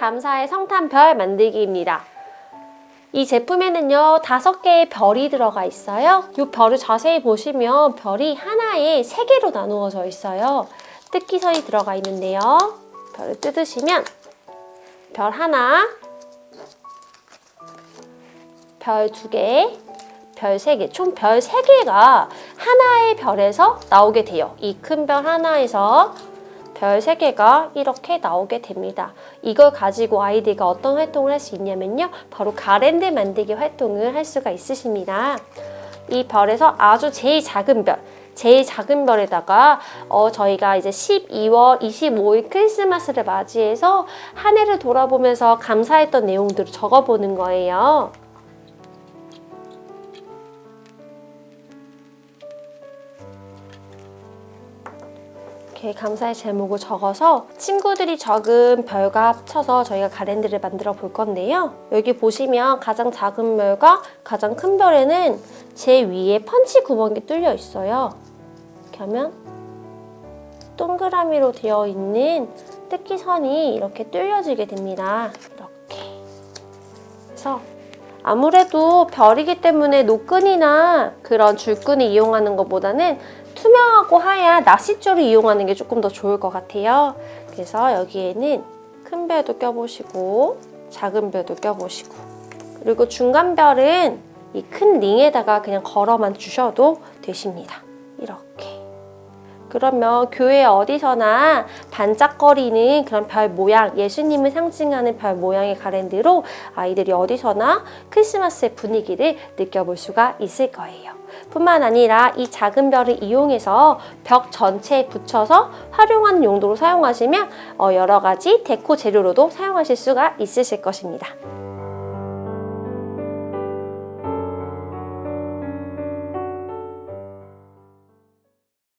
감사의 성탄별 만들기입니다. 이 제품에는요, 다섯 개의 별이 들어가 있어요. 이 별을 자세히 보시면 별이 하나에 세 개로 나누어져 있어요. 뜯기선이 들어가 있는데요. 별을 뜯으시면 별 하나, 별 두 개, 별 세 개, 총 별 세 개가 하나의 별에서 나오게 돼요. 이 큰 별 하나에서 별세 개가 이렇게 나오게 됩니다. 이걸 가지고 아이들과 어떤 활동을 할 수 있냐면요. 바로 가랜드 만들기 활동을 할 수가 있으십니다. 이 별에서 아주 제일 작은 별, 제일 작은 별에다가 어, 저희가 이제 12월 25일 크리스마스를 맞이해서 한 해를 돌아보면서 감사했던 내용들을 적어보는 거예요. 이렇게 감사의 제목을 적어서 친구들이 적은 별과 합쳐서 저희가 가랜드를 만들어 볼 건데요. 여기 보시면 가장 작은 별과 가장 큰 별에는 제 위에 펀치 구멍이 뚫려 있어요. 이렇게 하면 동그라미로 되어 있는 뜯기선이 이렇게 뚫려지게 됩니다. 이렇게. 그래서 아무래도 별이기 때문에 노끈이나 그런 줄끈이 이용하는 것보다는 투명하고 하얀 낚싯줄을 이용하는 게 조금 더 좋을 것 같아요. 그래서 여기에는 큰 별도 껴보시고 작은 별도 껴보시고 그리고 중간 별은 이 큰 링에다가 그냥 걸어만 주셔도 되십니다. 이렇게. 그러면 교회 어디서나 반짝거리는 그런 별 모양, 예수님을 상징하는 별 모양의 가랜드로 아이들이 어디서나 크리스마스의 분위기를 느껴볼 수가 있을 거예요. 뿐만 아니라 이 작은 별을 이용해서 벽 전체에 붙여서 활용하는 용도로 사용하시면 어, 여러 가지 데코 재료로도 사용하실 수가 있으실 것입니다.